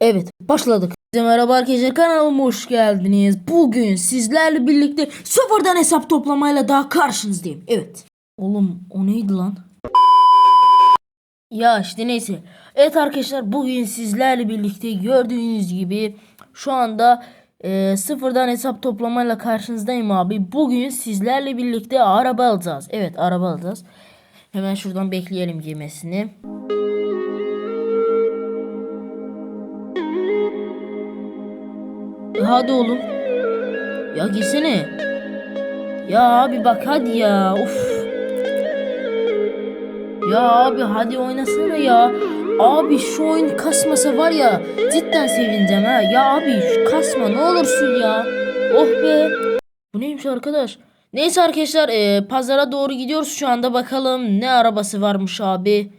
Evet başladık. Merhaba arkadaşlar kanalıma hoş geldiniz. Bugün sizlerle birlikte sıfırdan hesap toplamayla daha karşınızdayım. Evet. Oğlum o neydi lan? Ya işte neyse. Evet arkadaşlar bugün sizlerle birlikte gördüğünüz gibi şu anda e, sıfırdan hesap toplamayla karşınızdayım abi. Bugün sizlerle birlikte araba alacağız. Evet araba alacağız. Hemen şuradan bekleyelim girmesini. Hadi oğlum. Ya gitsene. Ya abi bak hadi ya. Of. Ya abi hadi oynasana ya. Abi şu oyun kasmasa var ya cidden sevineceğim ha. Ya abi kasma ne olursun ya. Oh be. Bu neymiş arkadaş? Neyse arkadaşlar e, pazara doğru gidiyoruz şu anda bakalım ne arabası varmış abi.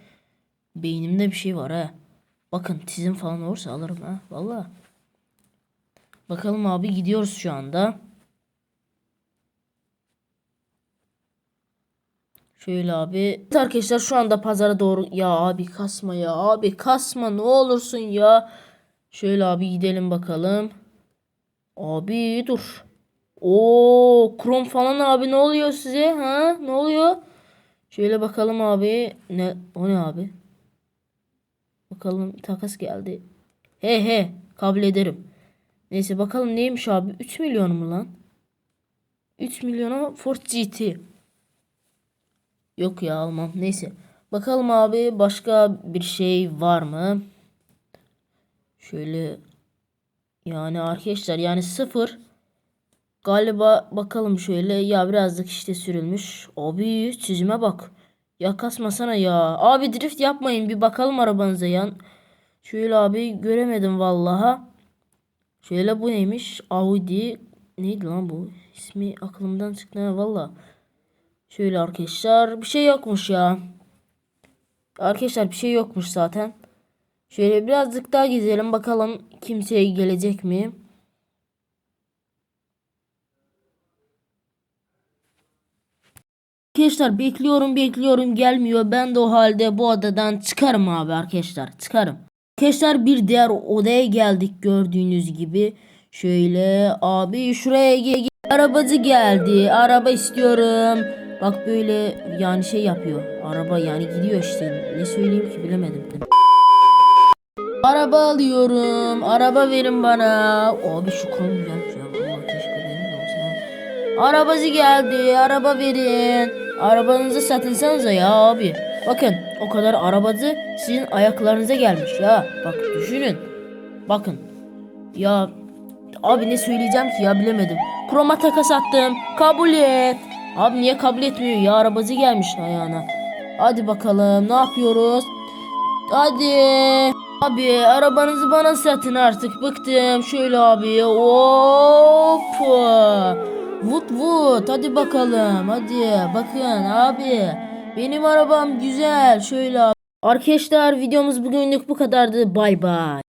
Beynimde bir şey var ha. Bakın tizim falan olursa alırım ha. Vallahi. Bakalım abi gidiyoruz şu anda. Şöyle abi. Evet arkadaşlar şu anda pazara doğru. Ya abi kasma ya. Abi kasma ne olursun ya. Şöyle abi gidelim bakalım. Abi dur. Oo krom falan abi ne oluyor size? Ha? Ne oluyor? Şöyle bakalım abi. Ne o ne abi? Bakalım takas geldi. He he kabul ederim. Neyse bakalım neymiş abi? 3 milyon mu lan? 3 milyona Ford GT. Yok ya almam. Neyse. Bakalım abi başka bir şey var mı? Şöyle yani arkadaşlar yani sıfır. Galiba bakalım şöyle ya birazcık işte sürülmüş. Abi çizime bak. Ya kasmasana ya. Abi drift yapmayın bir bakalım arabanıza yan. Şöyle abi göremedim vallaha. Şöyle bu neymiş? Audi. Neydi lan bu? İsmi aklımdan çıktı valla. Şöyle arkadaşlar bir şey yokmuş ya. Arkadaşlar bir şey yokmuş zaten. Şöyle birazcık daha gezelim bakalım kimseye gelecek mi? Arkadaşlar bekliyorum bekliyorum gelmiyor. Ben de o halde bu odadan çıkarım abi arkadaşlar çıkarım. Arkadaşlar bir diğer odaya geldik gördüğünüz gibi. Şöyle abi şuraya ge- ge- arabacı geldi. Araba istiyorum. Bak böyle yani şey yapıyor. Araba yani gidiyor işte. Ne söyleyeyim ki bilemedim. Araba alıyorum. Araba verin bana. Abi şu konu güzelmiş ya. Allah keşke benim de olsa. Arabacı geldi. Araba verin. Arabanızı satınsanıza ya abi. Bakın o kadar arabacı sizin ayaklarınıza gelmiş ya. Bak düşünün. Bakın. Ya abi ne söyleyeceğim ki ya bilemedim. Kroma takas attım. Kabul et. Abi niye kabul etmiyor ya arabacı gelmiş ayağına. Hadi bakalım ne yapıyoruz? Hadi. Abi arabanızı bana satın artık bıktım. Şöyle abi. Hop. Vut vut. Hadi bakalım. Hadi bakın abi. Benim arabam güzel. Şöyle abi. Arkadaşlar videomuz bugünlük bu kadardı. Bay bay.